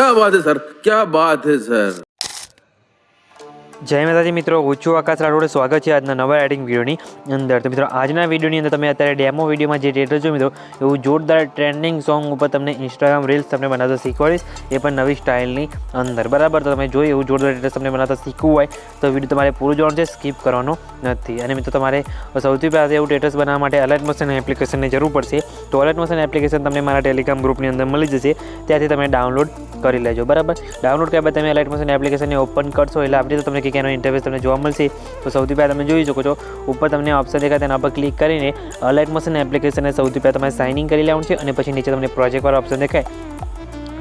क्या बात है सर क्या बात है सर જય માતાજી મિત્રો ઉચ્ચું આકાશ રાઠોડે. સ્વાગત છે આજના નવા એડિંગ વિડીયોની અંદર. તો મિત્રો, આજના વિડીયોની અંદર તમે અત્યારે ડેમો વિડીયોમાં જે થિયેટર જો મિત્રો, એવું જોરદાર ટ્રેન્ડિંગ સોંગ ઉપર તમને ઇન્સ્ટાગ્રામ રીલ્સ તમને બનાવતા શીખવાડીશ. એ પણ નવી સ્ટાઇલની અંદર. બરાબર? તો તમે જોઈ એવું જોરદાર થિયેટર તમને બનાવતા શીખવું હોય, તો વીડિયો તમારે પૂરું જોવાનું છે સ્કીપ કરવાનો નથી. અને મિત્રો, તમારે સૌથી પહેલાં એવું સ્ટેટસ બનાવવા માટે અલર્ટ મોશન એપ્લિકેશનની જરૂર પડશે. તો અલર્ટ મોશન એપ્લિકેશન તમને મારા ટેલિગ્રામ ગ્રુપની અંદર મળી જશે. ત્યાંથી તમે ડાઉનલોડ કરી લેજો. બરાબર? ડાઉનલોડ કર્યા બાદ તમે અલર્ટ મોશન એપ્લિકેશનને ઓપન કરશો. એટલે આપણે તો તમને કંઈક એનો ઇન્ટરફેસ તમને જોવા મળશે. તો સૌથી પહેલાં તમે જોઈ શકો છો, ઉપર તમને ઓપ્શન દેખાય તેના પર ક્લિક કરીને અલર્ટ મોશન એપ્લિકેશનને સૌથી પહેલાં તમારે સાઇનિંગ કરી લેવાનું છે અને પછી નીચે તમને પ્રોજેક્ટવાળો ઓપ્શન દેખાય.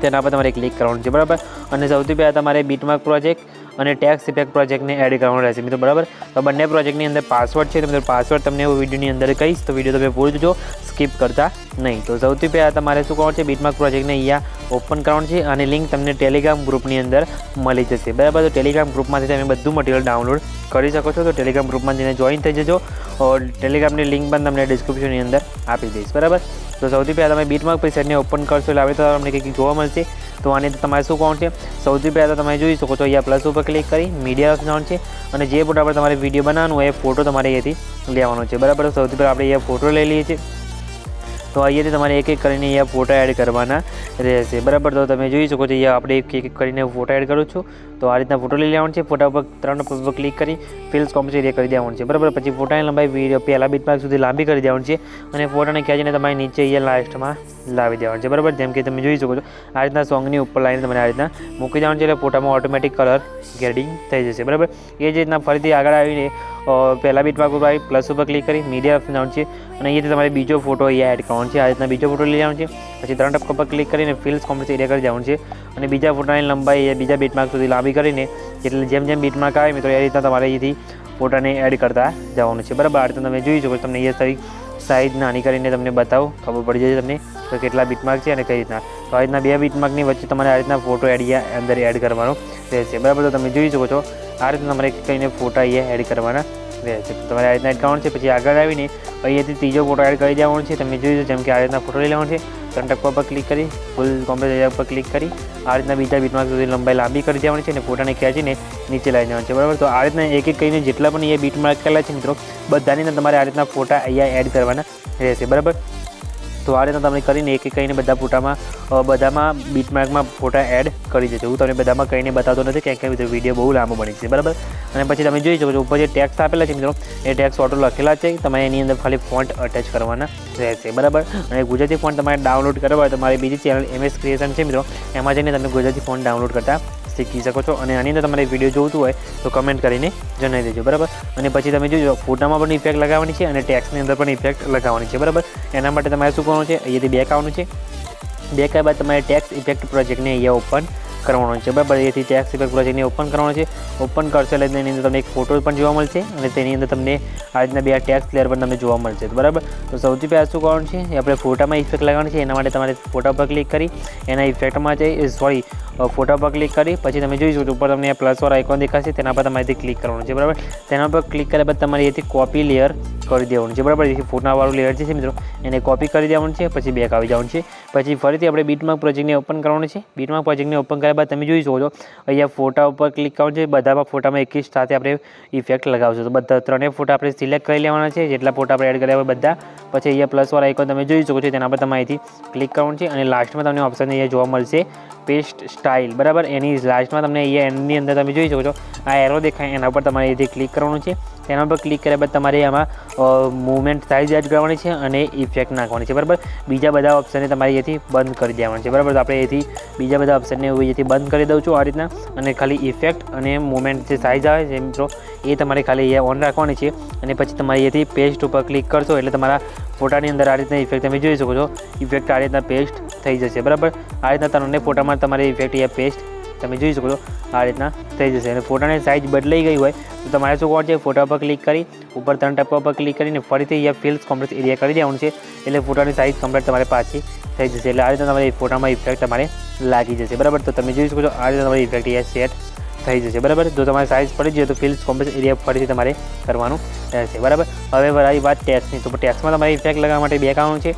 તેના પર તમારે ક્લિક કરવાનું છે, બરાબર? અને સૌથી પહેલાં તમારે બીટમાર્ક પ્રોજેક્ટ અને ટેક્સ ઇફેક્ટ પ્રોજેક્ટને એડ કરવાનું રહેશે. મિત્રો, બરાબર? તો બંને પ્રોજેક્ટની અંદર પાસવર્ડ છે મિત્રો પાસવર્ડ તમને હું વિડીયોની અંદર કહીશ, તો વીડિયો તમે પૂરી જોજો સ્કીપ કરતા નહીં. તો સૌથી પહેલાં તમારે શું કરવાનું છે બીટમાર્ક પ્રોજેક્ટને અહીંયા ઓપન કરવાનું છે અને લિંક તમને ટેલિગ્રામ ગ્રુપની અંદર મળી જશે. બરાબર? તો ટેલિગ્રામ ગ્રુપમાંથી તમે બધું મટીરિયલ ડાઉનલોડ કરી શકો છો. તો ટેલિગ્રામ ગ્રુપમાં જઈને જોઈન થઈ જજો. ટેલિગ્રામની લિંક પણ તમને ડિસ્ક્રિપ્શનની અંદર આપી દઈશ. બરાબર? તો સૌથી પહેલાં તમે બીટમાર્ક સેટને ઓપન કરશો એટલે આવે તો તમને કંઈક જોવા મળશે. તો આની તમારે શું કોણ છે? સૌથી પહેલાં તો તમે જોઈ શકો છો, અહીંયા પ્લસ ઉપર ક્લિક કરી મીડિયા ઓપ્શન છે, અને જે ફોટો આપણે તમારે વીડિયો બનાવવાનું હોય એ ફોટો તમારે અહીંયાથી લેવાનો છે. બરાબર? સૌથી પહેલાં આપણે અહીંયા ફોટો લઈ લઈએ છીએ. તો અહીંયાથી તમારે એક એક કરીને અહીંયા ફોટો એડ કરવાના રહેશે. બરાબર? તો તમે જોઈ શકો છો, અહીંયા આપણે એક એક કરીને ફોટો એડ કરું છું. તો આ રીતના ફોટો લઈ લેવાનો છે. ફોટા ઉપર ત્રણ ઉપર ક્લિક કરી ફિલ્સ કોમ્પસ એરિયા કરી દેવાનું છે. બરાબર? પછી ફોટાની લંબાઈ પહેલાં બીટમાર્ક સુધી લાંબી કરી દેવાનું છે અને ફોટાને ખેંચીને તમારે નીચે અહીંયા લાસ્ટમાં લાવી દેવાનું છે. બરાબર? જેમ કે તમે જોઈ શકો છો, આ રીતના સોંગની ઉપર લાઈને તમારે આ રીતના મૂકી દેવાનું છે એટલે ફોટામાં ઓટોમેટિક કલર ગેડિંગ થઈ જશે. બરાબર? એ જ રીતના ફરીથી આગળ આવીને પહેલા બીટમાર્ક ઉપર આવી પ્લસ ઉપર ક્લિક કરી મીડિયા ઓપ્શન છે. અને અહીંયાથી તમારે બીજો ફોટો અહીંયા એડ કરવાનો છે. આ રીતના બીજો ફોટો લઈ લેવાનો છે. પછી ત્રણ ટપકા પર ક્લિક કરીને ફિલ્સ કોમ્પ્લેક્સ એરિયા કરી જવાનું છે. અને બીજા ફોટાની લંબાઈ બીજા બીટમાર્ક સુધી લાંબી કરીને એટલે જેમ જેમ બીટમાર્ક આવે મિત્રો એ રીતના તમારે અહીંથી ફોટાને એડ કરતા જવાનું છે. બરાબર? આ રીતના તમે જોઈ શકો તમને એ સારી સાઈઝ નાની કરીને તમને બતાવો. ખબર પડી જશે તમને કે કેટલા બીટમાર્ક છે અને કઈ રીતના. તો આ રીતના બે બીટમાર્કની વચ્ચે તમારે આ રીતના ફોટો એડ અંદર એડ કરવાનો રહેશે. બરાબર? તો તમે જોઈ શકો છો. આ રીતના તમારે કહીને ફોટા અહીંયા એડ કરવાના રહેશે છે. તમારે આ રીતના એડ કરવાનું છે, પછી આગળ આવીને અહીંયાથી ત્રીજો ફોટો એડ કરી દેવાનો છે. તમે જોઈ જેમ કે આ રીતના ફોટો લઈ લેવાનો છે. કંટક પર ક્લિક કરી ફૂલ કોમ્પ્લેટ એરિયા પર ક્લિક કરી, આ રીતના બીજા બીટમાં સુધી લંબાઈ લાંબી કરી દેવાની છે અને ફોટાને ખેંચીને નીચે લાવી દેવાનું છે. બરાબર? તો આ રીતના એક એક કરીને જેટલા પણ અહીંયા બીટમાં કરેલા છે મિત્રો, બધાની તમારે આ રીતના ફોટા અહીંયા એડ કરવાના રહેશે. બરાબર? તો આ રીતના તમે કરીને એક એક કરીને બધા ફોટામાં બધામાં બીટમાર્કમાં ફોટા એડ કરી દેજો. હું તમને બધામાં કહીને બતાવતો નથી કેમ કે વીડિયો બહુ લાંબો બની છે બરાબર? અને પછી તમે જોઈ શકો છો, ઉપર જે ટેક્સ આપેલા છે મિત્રો, એ ટેક્સ ઓટો લખેલા છે તમારે એની અંદર ખાલી ફોન્ટ અટેચ કરવાના રહેશે, બરાબર? અને ગુજરાતી ફોન્ટ તમારે ડાઉનલોડ કરવા હોય તો મારી બીજી ચેનલ એમએસ ક્રિએશન છે મિત્રો, એમાં જઈને તમે ગુજરાતી ફોન્ટ ડાઉનલોડ કરતા શીખી શકો છો. અને આની અંદર તમારે વીડિયો જોઈતું હોય તો કમેન્ટ કરીને જણાવી દેજો, બરાબર? અને પછી તમે જોજો, ફોટામાં પણ ઇફેક્ટ લગાવવાની છે અને ટેક્સની અંદર પણ ઇફેક્ટ લગાવવાની છે, બરાબર? એના માટે તમારે શું કરવાનું છે? અહીંયાથી બેક આવવાનું છે. બેક આવ્યા બાદ તમારે ટેક્સ ઇફેક્ટ પ્રોજેક્ટને અહીંયા ઓપન કરવાનો છે, બરાબર? એથી ટેક્સ ઇફેક્ટ પ્રોજેક્ટને ઓપન કરવાનો છે. ઓપન કરશો એટલે એની અંદર તમને એક ફોટો પણ જોવા મળશે અને તેની અંદર તમને આ રીતના બે ટેક્સ લેયર પણ તમને જોવા મળશે, બરાબર? તો સૌથી પહેલાં શું કરવાનું છે? આપણે ફોટામાં ઇફેક્ટ લગાવવાની છે, એના માટે તમારે ફોટા પર ક્લિક કરી. એના ઇફેક્ટમાં જઈ સોરી ફોટા પર ક્લિક કરી, પછી તમે જોઈ શકો છો, ઉપર તમને પ્લસવાળા આઇકોન દેખાશે, તેના પર તમારે ક્લિક કરવાનું છે, બરાબર? તેના પર ક્લિક કર્યા બાદ તમારે એથી કોપી લેયર કરી દેવાનું છે, બરાબર? જેથી ફોટાવાળું લેયર છે મિત્રો, એને કોપી કરી દેવાનું છે, પછી બેક આવી જવાનું છે. પછી ફરીથી આપણે બીટમાર્ક પ્રોજેક્ટને ઓપન કરવાનું છે. બીટમાર્ક પ્રોજેક્ટને ઓપન કર્યા બાદ તમે જોઈ શકો છો, અહીંયા ફોટા ઉપર ક્લિક કરવાનું છે, બધામાં ફોટામાં એક સાથે આપણે ઇફેક્ટ લગાવશું. તો બધા ત્રણેય ફોટા આપણે સિલેક્ટ કરી લેવાના છે, જેટલા ફોટા આપણે એડ કર્યા હોય બધા. પછી અહીંયા પ્લસવાળા આઇકોન તમે જોઈ શકો છો, તેના પર તમારે અહીંથી ક્લિક કરવાનું છે, અને લાસ્ટમાં તમને ઓપ્શન અહીંયા જોવા મળશે પેસ્ટ સ્ટાઇલ બરાબર? એની લાસ્ટમાં તમને અહીંયા એન્ડની અંદર તમે જોઈ શકો છો, આ એરો દેખાય, એના પર તમારે અહીંથી ક્લિક કરવાનું છે, તેના પર ક્લિક કર્યા બાદ તમારે આમાં મૂવમેન્ટ સાઇઝ એડ કરવાની છે અને ઇફેક્ટ નાખવાની છે, બરાબર? બીજા બધા ઓપ્શનને તમારે અહીંથી બંધ કરી દેવાનું છે, બરાબર? તો આપણે અહીંથી બીજા બધા ઓપ્શનને હું અહીંથી બંધ કરી દઉં છું આ રીતના, અને ખાલી ઇફેક્ટ અને મૂવમેન્ટ જે સાઇઝ આવે છે, મિત્રો, એ તમારે ખાલી અહીંયા ઓન રાખવાની છે, અને પછી તમારે અહીંયાથી પેસ્ટ ઉપર ક્લિક કરશો એટલે તમારા ફોટાની અંદર આ રીતના ઇફેક્ટ તમે જોઈ શકો છો ઇફેક્ટ આ રીતના પેસ્ટ થઈ જશે, બરાબર? આ રીતના તમને ફોટામાં તમારી ઇફેક્ટ યા પેસ્ટ તમે જોઈ શકો છો. આ રીતના થઈ જશે. અને ફોટાની સાઇઝ બદલાઈ ગઈ હોય, તો તમારે શું કરવાનું છે? ફોટા પર ક્લિક કરી, ઉપર ત્રણ ટપા પર ક્લિક કરીને ફરીથી યા ફિલ્સ કમ્પ્લીટ એરિયા કરી દેવાનું છે. એટલે ફોટાની સાઇઝ કમ્પ્લીટ તમારે પાછી થઈ જશે. એટલે આ રીતના તમારી ફોટામાં ઇફેક્ટ તમારે લાગી જશે. બરાબર? તો તમે જોઈ શકો છો, આ રીતે તમારી ઇફેક્ટ યા સેટ થઈ જશે. બરાબર? જો તમારે સાઇઝ પડી જાય તો ફિલ્સ કોમ્પ્લેક્સ એરિયા ફરીથી તમારે કરવાનું રહેશે. બરાબર? હવે મારી વાત ટેક્સની તો ટેક્સમાં તમારે ઇફેક્ટ લગાવવા માટે બે આવવાનું છે.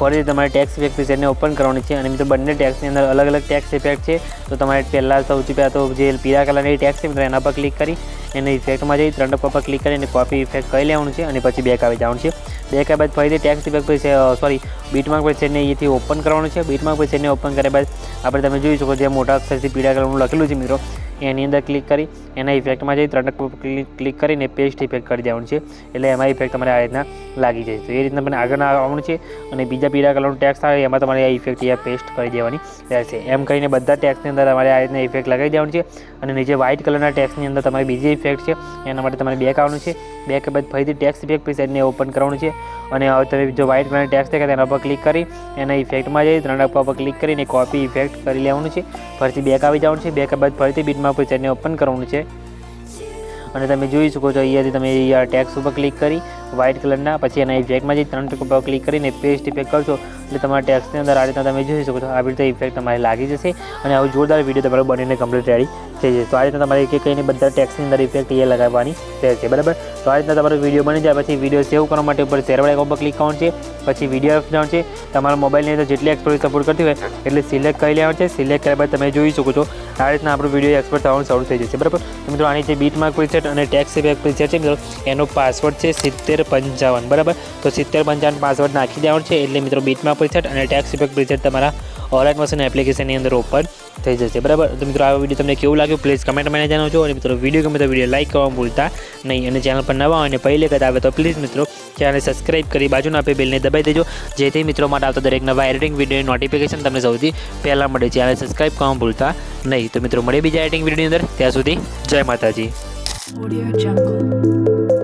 ફરીથી તમારે ટેક્સ ઇફેક્ટ પ્રિસેટને ઓપન કરવાની છે. અને મિત્રો, બંને ટેક્સની અંદર અલગ અલગ ટેક્સ ઇફેક્ટ છે. તો તમારે પહેલાં સૌથી પહેલાં તો જે પીળા કલરની ટેક્સ છે એના પર ક્લિક કરી એને ઇફેક્ટમાં જઈ ત્રણ પર ક્લિક કરી અને કોપી ઇફેક્ટ કરી લેવાનું છે અને પછી બેક આવી જવાનું છે. બેક બાદ ફરીથી ટેક્સ ઇફેક્ટ પછી સોરી બીટમાર્ક પ્રિસેટને અહીંથી ઓપન કરવાનું છે. બીટમાર્ક પ્રિસેટને ઓપન કર્યા બાદ આપણે તમે જોઈ શકો જે મોટા અક્ષરથી પીળા કલરનું લખેલું છે, મિત્રો. એની અંદર ક્લિક કરી, એના ઇફેક્ટમાં જઈ ત્રણ ક્લિક કરીને પેસ્ટ ઇફેક્ટ કરી દેવાનું છે. એટલે એમાં ઇફેક્ટ તમારે આ રીતના લાગી જાય તો એ રીતના મને આગળ આવવાનું છે અને બીજા પીળા કલરનું ટેક્સ આવે, એમાં તમારે આ ઇફેક્ટ અહીંયા પેસ્ટ કરી દેવાની રહેશે. એમ કરીને બધા ટેક્સની અંદર તમારે આ રીતના ઇફેક્ટ લગાવી દેવાનું છે અને નીચે વ્હાઇટ કલરના ટેક્સની અંદર તમારી બીજી ઇફેક્ટ છે, એના માટે તમારે બેક આવવાનું છે. બેક બાદ ફરીથી ટેક્સ ઇફેક્ટ પ્રિસેટને ઓપન કરવાનું છે. અને હવે તમે જો વ્હાઇટ કલરના ટેક્સ દેખાય તેના પર ક્લિક કરી, એના ઇફેક્ટમાં જઈ ત્રણ ટપકા પર ક્લિક કરીને કોપી ઇફેક્ટ કરી લેવાનું છે. ફરીથી બેક આવી જવાનું છે. બેક બાદ ફરીથી બીટમાં પ્રિસેટને ઓપન કરવાનું છે. અને તમે જોઈ શકો છો અહીંયાથી તમે અહીંયા ટેક્સ ઉપર ક્લિક કરી વ્હાઇટ કલરના પછી એના ઇફેક્ટમાં જે ત્રણ ટકા પર ક્લિક કરીને પેસ્ટ ઇફેક્ટ કરશો, એટલે તમારા ટેક્સની અંદર આ રીતના તમે જોઈ શકો છો. આવી રીતે ઇફેક્ટ તમારે લાગી જશે અને આવું જોરદાર વીડિયો તમારો બનીને કમ્પ્લીટ રેડી થઈ જશે. તો આ રીતના તમારે એક એક કહીને બધા ટેક્સની અંદર ઇફેક્ટ એ લગાવવાની રહેશે. બરાબર? તો આ રીતના તમારો વીડિયો બની જાય, પછી વીડિયો સેવ કરવા માટે ઉપર શેર વાળા ઉપર ક્લિક કરવાનું છે, પછી વીડિયો જવાનું છે. તમારા મોબાઈલની અંદર જેટલી એક્સપોર્ટ સપોર્ટ કરતી હોય, એટલે સિલેક્ટ કરી લેવાનું છે. સિલેક્ટ કર્યા બાદ તમે જોઈ શકો છો, આ રીતના આપણો વીડિયો એક્સપોર્ટ થવાનું શરૂ થઈ જશે. બરાબર? મિત્રો, આની જે બીટ માર્ક પ્રિસેટ અને ટેક્સ ઇફેક્ટ પ્રિસેટ છે, મિત્રો, એનો પાસવર્ડ છે સિત્તેર પંચાવન, બરાબર? તો સિત્તેર પંચાવન પાસવર્ડ નાખી દેવાનું છે. એટલે મિત્રો, બીટમાં પ્રિસેટ અને ટેક્સ ઇફેક્ટ પ્રિસેટ તમારા ઓનલાઈન મશીન એપ્લિકેશનની અંદર ઓપન થઈ જશે. બરાબર? તો મિત્રો, આ વીડિયો તમને કેવું લાગ્યું? પ્લીઝ કમેન્ટ મને જણાવજો. અને મિત્રો વીડિયો ગમે તો વીડિયો લાઇક કરવા ભૂલતા નહીં. અને ચેનલ પર નવા અને પહેલી વખત આવે તો પ્લીઝ મિત્રો ચેનલને સબસ્ક્રાઇબ કરી બાજુના આપે બેલને દબાઈ દેજો. જેથી મિત્રો માટે આવતા દરેક નવા એડિટિંગ વીડિયો નોટિફિકેશન તમને સૌથી પહેલાં મળે. છે અને સબસ્ક્રાઇબ કરવા ભૂલતા નહીં. તો મિત્રો મળે બીજા એડિટિંગ વિડીયોની અંદર. ત્યાં સુધી જય માતાજી. Audio Jungle.